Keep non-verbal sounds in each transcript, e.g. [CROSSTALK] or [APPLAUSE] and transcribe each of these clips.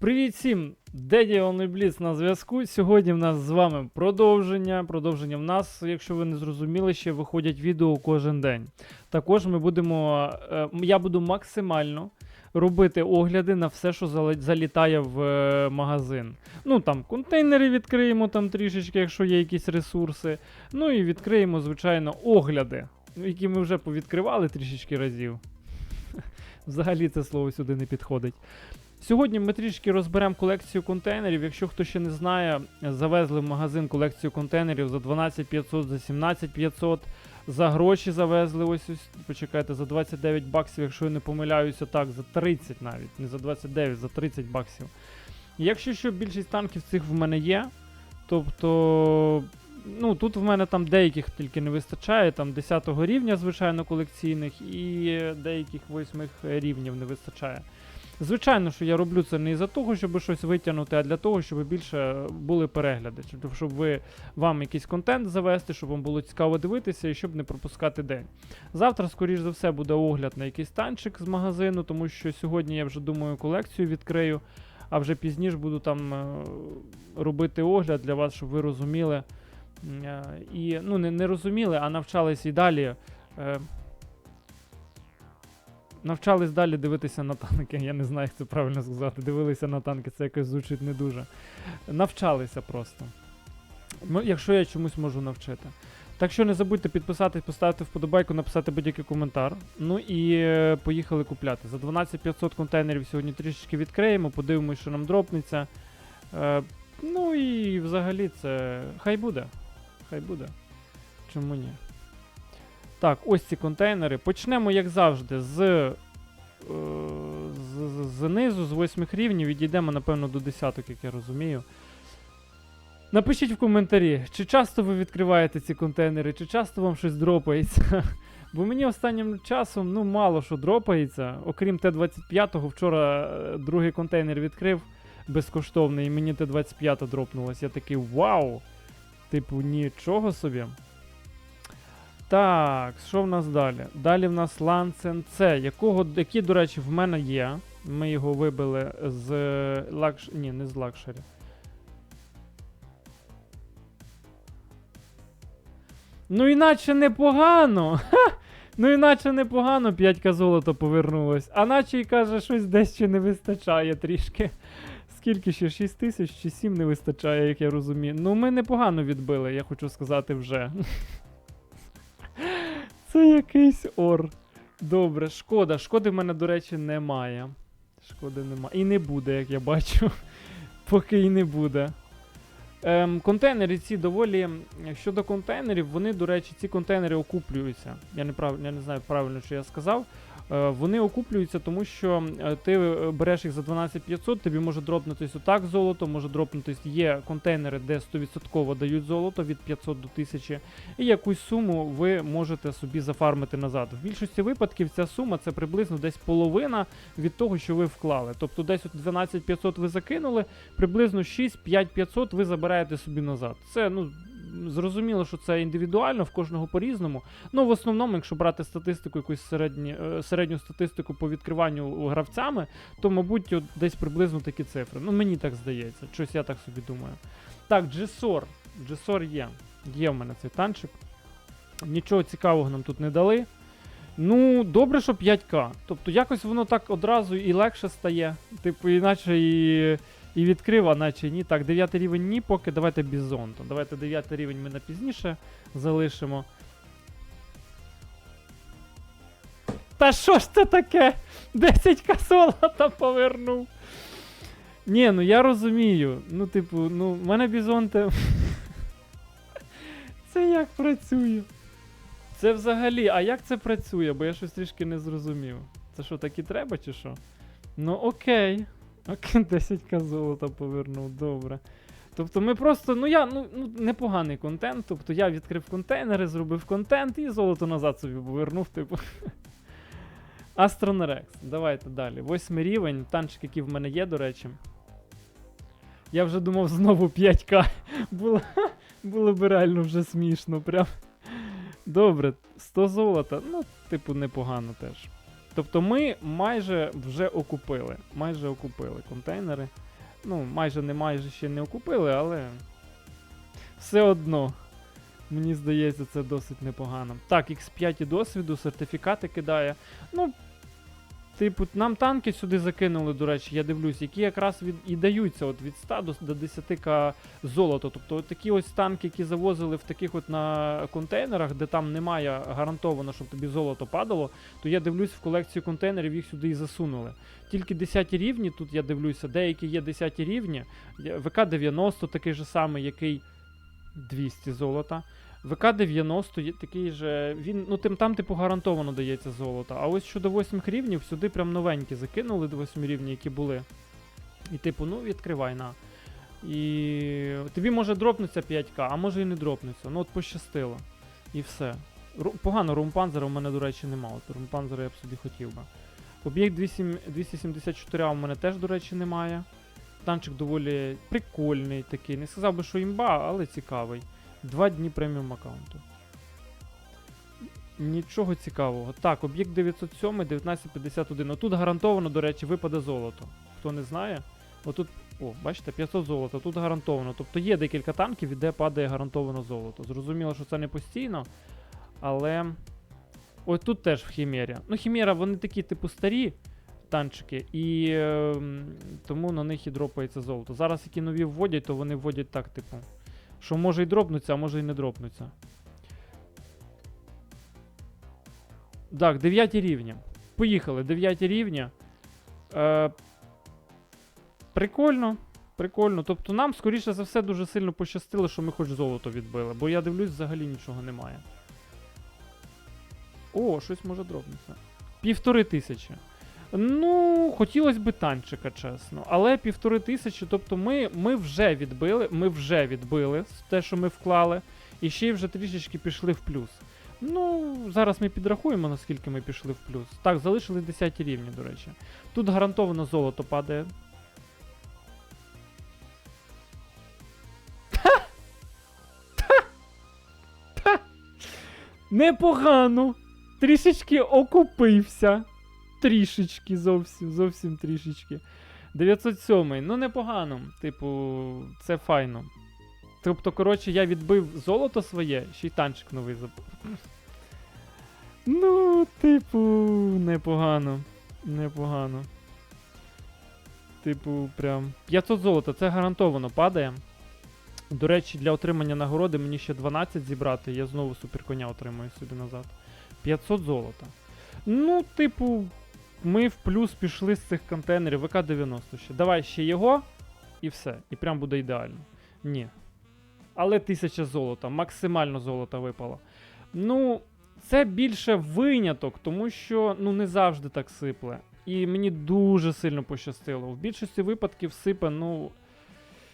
Привіт всім! Деді Бліц на зв'язку. Сьогодні в нас з вами продовження. Продовження в нас, якщо ви не зрозуміли, ще виходять відео кожен день. Також ми будемо. е, Я буду максимально робити огляди на все, що залітає в е, магазин. Ну там контейнери відкриємо там трішечки, якщо є якісь ресурси. Ну і відкриємо, звичайно, огляди, які ми вже повідкривали трішечки разів. [LAUGHS] Взагалі це слово сюди не підходить. Сьогодні ми трішки розберемо колекцію контейнерів. Якщо хто ще не знає, завезли в магазин колекцію контейнерів за 12 500, за 17 500. За гроші завезли ось ось, почекайте, за 29 баксів, якщо я не помиляюся, так, за 30 навіть, не за 29, за 30 баксів. Якщо що, більшість танків цих в мене є. Тобто, ну тут в мене там деяких тільки не вистачає, там 10 рівня, звичайно, колекційних, і деяких 8 рівнів не вистачає. Звичайно, що я роблю це не із-за того, щоб щось витягнути, а для того, щоб більше були перегляди, щоб, ви вам якийсь контент завести, щоб вам було цікаво дивитися і щоб не пропускати день. Завтра, скоріш за все, буде огляд на якийсь танчик з магазину, тому що сьогодні я вже думаю колекцію відкрию, а вже пізніше буду там е, робити огляд для вас, щоб ви розуміли. е, І ну, не, не розуміли, а навчались і далі. Навчались далі дивитися на танки. Я не знаю, як це правильно сказати. Дивилися на танки, це якось звучить не дуже. Навчалися просто. Якщо я чомусь можу навчити. Так що не забудьте підписатись, поставити вподобайку, написати будь-який коментар. Ну і е, поїхали купляти. За 12 500 контейнерів сьогодні трішечки відкриємо, подивимось, що нам дропнеться. Е, ну і взагалі це. Хай буде. Хай буде. Чому ні? Так, ось ці контейнери. Почнемо, як завжди, з, е, з, знизу, з восьмих рівнів, відійдемо, напевно, до десяток, як я розумію. Напишіть в коментарі, чи часто ви відкриваєте ці контейнери, чи часто вам щось дропається. [LAUGHS] Бо мені останнім часом ну, мало що дропається. Окрім Т-25, вчора е, другий контейнер відкрив безкоштовний, і мені Т-25 дропнулось. Я такий вау! Типу, нічого собі. Так, що в нас далі? Далі в нас Лансен С, якого, який, до речі, в мене є. Ми його вибили з лакш... Ні, не з лакшері. Ну, іначе непогано. Ну, іначе непогано 5к золота повернулось. А наче й каже, щось десь ще не вистачає трішки. Скільки ще? 6 тисяч чи 7 не вистачає, як я розумію. Ну, ми непогано відбили, я хочу сказати вже. Це якийсь ор. Добре, шкода. Шкоди в мене, до речі, немає. Шкоди немає. І не буде, як я бачу. [LAUGHS] Поки і не буде. Ем, контейнери ці доволі. Щодо контейнерів, вони, до речі, ці контейнери окуплюються. Я не, прав... я не знаю правильно, що я сказав. Е, вони окуплюються, тому що е, ти е, береш їх за 12500, тобі може дропнутись отак золото, може дропнутись. Є контейнери, де 100% дають золото від 500 до 1000, і якусь суму ви можете собі зафармити назад. В більшості випадків ця сума це приблизно десь половина від того, що ви вклали. Тобто десь от 12500 ви закинули, приблизно 6-5-500 ви забираєте собі назад. Це ну. Зрозуміло, що це індивідуально, в кожного по-різному. Ну, в основному, якщо брати статистику, якусь середні, е, середню статистику по відкриванню гравцями, то, мабуть, от десь приблизно такі цифри. Ну, мені так здається. Щось я так собі думаю. Так, Джесор. Джесор є. Є в мене цей танчик. Нічого цікавого нам тут не дали. Ну, добре, що 5К. Тобто якось воно так одразу і легше стає. Типу, іначе і. І відкрив, а наче ні. Так, 9 рівень ні, поки давайте бізон. То давайте 9 рівень ми на пізніше залишимо. Та що ж це таке? [LAUGHS] 10 касолота повернув. Ні, ну я розумію. Ну, типу, ну, в мене бізон те. [LAUGHS] Це як працює? Це взагалі, а як це працює? Бо я щось трішки не зрозумів. Це що, так і треба, чи що? Ну окей. Окей, 10к золота повернув, добре. Тобто ми просто, ну я, ну, ну непоганий контент. Тобто я відкрив контейнери, зробив контент і золото назад собі повернув, типу. [LAUGHS] Астронерекс. Давайте далі. Восьмий рівень. Танчик, який в мене є, до речі. Я вже думав знову 5к. [LAUGHS] Було, [LAUGHS] було б реально вже смішно. Прям. Добре, 100 золота. Ну, типу, непогано теж. Тобто ми майже вже окупили. Майже окупили контейнери. Ну, майже не майже ще не окупили, але все одно. Мені здається, це досить непогано. Так, X5 і досвіду, сертифікати кидає. Ну, типу, нам танки сюди закинули, до речі, я дивлюсь, які якраз від, і даються от від 100 до, до 10к золото. Тобто такі ось танки, які завозили в таких от на контейнерах, де там немає гарантовано, щоб тобі золото падало, то я дивлюсь в колекцію контейнерів, їх сюди і засунули. Тільки 10 рівні, тут я дивлюся, деякі є 10 рівні. ВК-90 такий же самий, який 200 золота. ВК-90 є такий же. Він, ну тим там, типу, гарантовано дається золото. А ось щодо 8 рівнів, сюди прям новенькі закинули до 8 рівні, які були. І типу, ну відкривай на. І тобі може дропнуться 5к, а може і не дропнуться. Ну от пощастило. І все. Ру- Погано румпанзера у мене, до речі, нема. Румпанзера я б собі хотів би. Об'єкт 200 274 у мене теж, до речі, немає. Танчик доволі прикольний такий. Не сказав би, що імба, але цікавий. Два дні преміум аккаунту. Нічого цікавого. Так, об'єкт 907, 1951. Отут гарантовано, до речі, випаде золото. Хто не знає, отут. О, бачите, 500 золота, тут гарантовано. Тобто є декілька танків, де падає гарантовано золото. Зрозуміло, що це не постійно, але. Ось тут теж в Хімері. Ну, Хімера, вони такі, типу, старі танчики, і е, тому на них і дропається золото. Зараз, які нові вводять, то вони вводять так, типу. Що може і дропнуться, а може і не дропнуться. Так, 9 рівні. Поїхали, 9 рівні. Е, прикольно. Прикольно. Тобто нам, скоріше за все, дуже сильно пощастило, що ми хоч золото відбили. Бо я дивлюсь, взагалі нічого немає. О, щось може дропнутися. Півтори тисячі. Ну, хотілося б танчика, чесно. Але півтори тисячі, тобто ми, ми вже відбили, ми вже відбили те, що ми вклали, і ще й вже трішечки пішли в плюс. Ну, зараз ми підрахуємо, наскільки ми пішли в плюс. Так, залишили 10 рівні, до речі. Тут гарантовано золото падає. Непогано. Трішечки окупився. Трішечки зовсім, зовсім трішечки. 907. Ну, непогано. Типу, це файно. Тобто, коротше, я відбив золото своє, ще й танчик новий забив. Ну, типу, непогано. Непогано. Типу, прям. 500 золота, це гарантовано падає. До речі, для отримання нагороди мені ще 12 зібрати, я знову суперконя отримую собі назад. 500 золота. Ну, типу, ми в плюс пішли з цих контейнерів. ВК-90 ще. Давай ще його, і все. І прям буде ідеально. Ні. Але 1000 золота, максимально золота випало. Ну, це більше виняток, тому що ну, не завжди так сипле. І мені дуже сильно пощастило. В більшості випадків сипе, ну.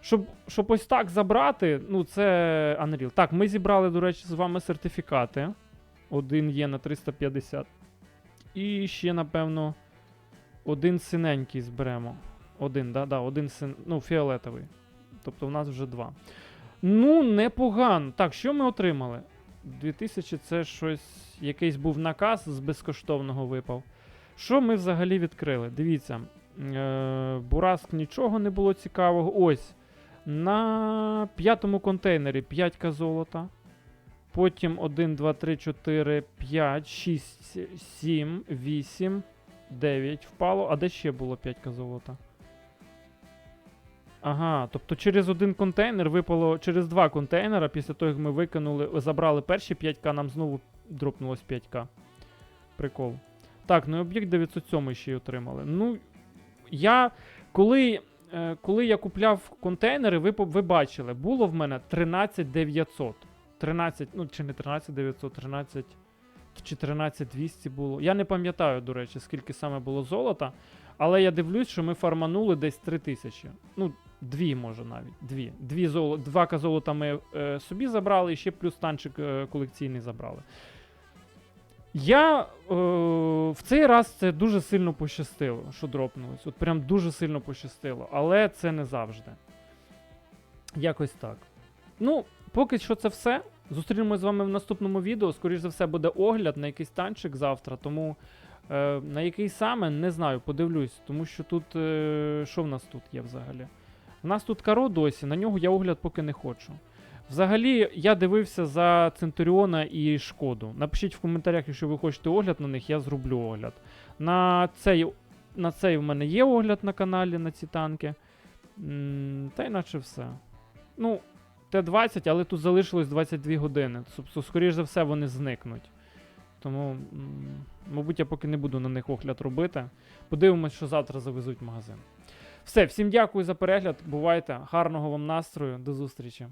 Щоб, щоб ось так забрати, ну це Unreal. Так, ми зібрали, до речі, з вами сертифікати. Один є на 350. І ще, напевно, один синенький зберемо. Один, да, да, один син, ну, фіолетовий. Тобто в нас вже два. Ну, непогано. Так, що ми отримали? 2000 це щось, якийсь був наказ з безкоштовного випав. Що ми взагалі відкрили? Дивіться. Е, Бураск нічого не було цікавого. Ось. На п'ятому контейнері 5к золота. Потім 1, 2, 3, 4, 5, 6, 7, 8, 9 впало. А де ще було 5к золота? Ага, тобто через один контейнер випало через два контейнера, після того, як ми викинули, забрали перші 5к, нам знову дропнулось 5к. Прикол. Так, ну і об'єкт 907 ще й отримали. Ну, я. Коли, е, коли я купляв контейнери, ви, ви бачили, було в мене 13900. 13, ну чи не 13900, 13 чи 13200 було. Я не пам'ятаю, до речі, скільки саме було золота. Але я дивлюсь, що ми фарманули десь 3000. Ну, дві, може навіть. Дві. Дві золо, два золота ми е, собі забрали, і ще плюс танчик е, колекційний забрали. Я е, в цей раз це дуже сильно пощастило, що дропнулось. От прям дуже сильно пощастило. Але це не завжди. Якось так. Ну, поки що це все. Зустрінемось з вами в наступному відео. Скоріше за все, буде огляд на якийсь танчик завтра. Тому Е, на який саме, не знаю, подивлюсь, тому що тут. Е, що в нас тут є взагалі? У нас тут каро досі, на нього я огляд поки не хочу. Взагалі, я дивився за Центуріона і Шкоду. Напишіть в коментарях, якщо ви хочете огляд на них, я зроблю огляд. На цей, на цей в мене є огляд на каналі на ці танки. М, Та й наче все. Ну, Т-20, але тут залишилось 22 години. Тобто, скоріш за все, вони зникнуть. Тому, мабуть, я поки не буду на них огляд робити. Подивимось, що завтра завезуть в магазин. Все, всім дякую за перегляд. Бувайте. Гарного вам настрою. До зустрічі.